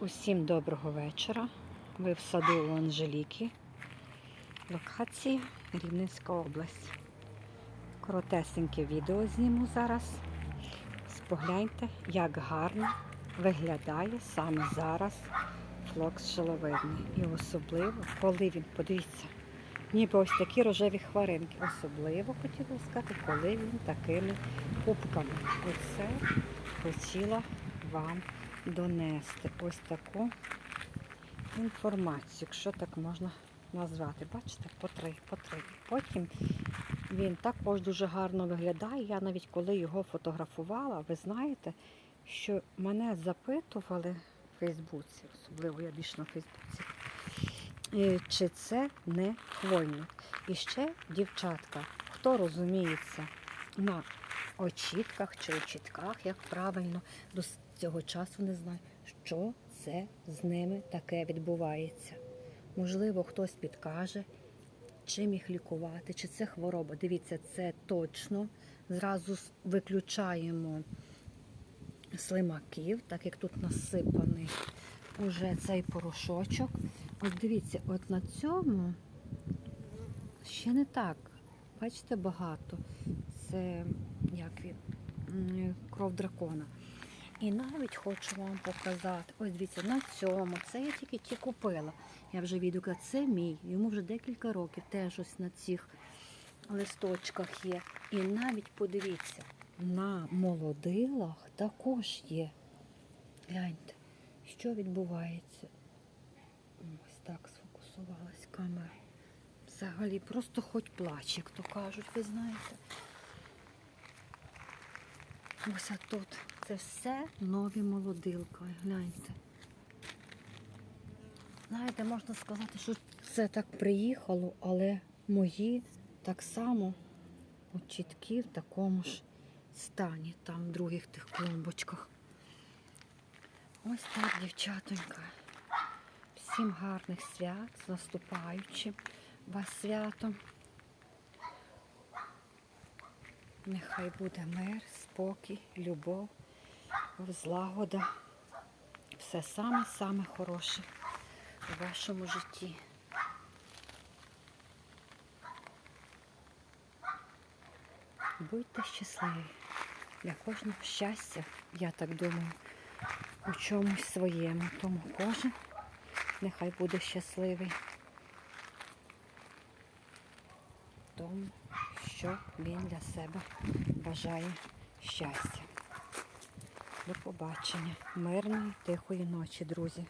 Усім доброго вечора. Ви в саду у Анжеліки. Локація Рівненська область. Коротесеньке відео зніму зараз. Спогляньте, як гарно виглядає саме зараз флокс шиловидний. І особливо, коли він, подивіться, ніби ось такі рожеві хваринки. Особливо хотіла сказати, коли він такими пупками. Оце хотіла вам донести ось таку інформацію, якщо так можна назвати. Бачите, по три, по три. Потім він також дуже гарно виглядає. Я навіть коли його фотографувала, ви знаєте, що мене запитували в Фейсбуці, особливо я більше на Фейсбуці, е, чи це не хвойник. І ще, дівчатка, хто розуміється на очітках чи очітках, як правильно, до цього часу не знаю, що це з ними таке відбувається. Можливо, хтось підкаже, чим їх лікувати, чи це хвороба. Дивіться, це точно. Зразу виключаємо слимаків, так як тут насипаний уже цей порошочок. От дивіться, от на цьому ще не так. Бачите, багато. Це як він, кров дракона. І навіть хочу вам показати. Ось дивіться, на цьому. Це я тільки ті купила. Я вже відео, це мій. Йому вже декілька років теж ось на цих листочках є. І навіть подивіться, на молодилах також є. Гляньте, що відбувається. Ось так сфокусувалась камера. Взагалі, просто хоч плач, як то кажуть, ви знаєте. Ось тут. Це все нові молодилка. Гляньте. Знаєте, можна сказати, що це так приїхало, але мої так само от чіткі в такому ж стані, там в других тих клумбочках. Ось так, дівчатонька. Всім гарних свят, з наступаючим вас святом. Нехай буде мир, спокій, любов, злагода. Все саме-саме хороше у вашому житті. Будьте щасливі. Для кожного щастя, я так думаю, у чомусь своєму. Тому кожен нехай буде щасливий. в Тому, що він для себе бажає щастя. До побачення. Мирної, тихої ночі, друзі.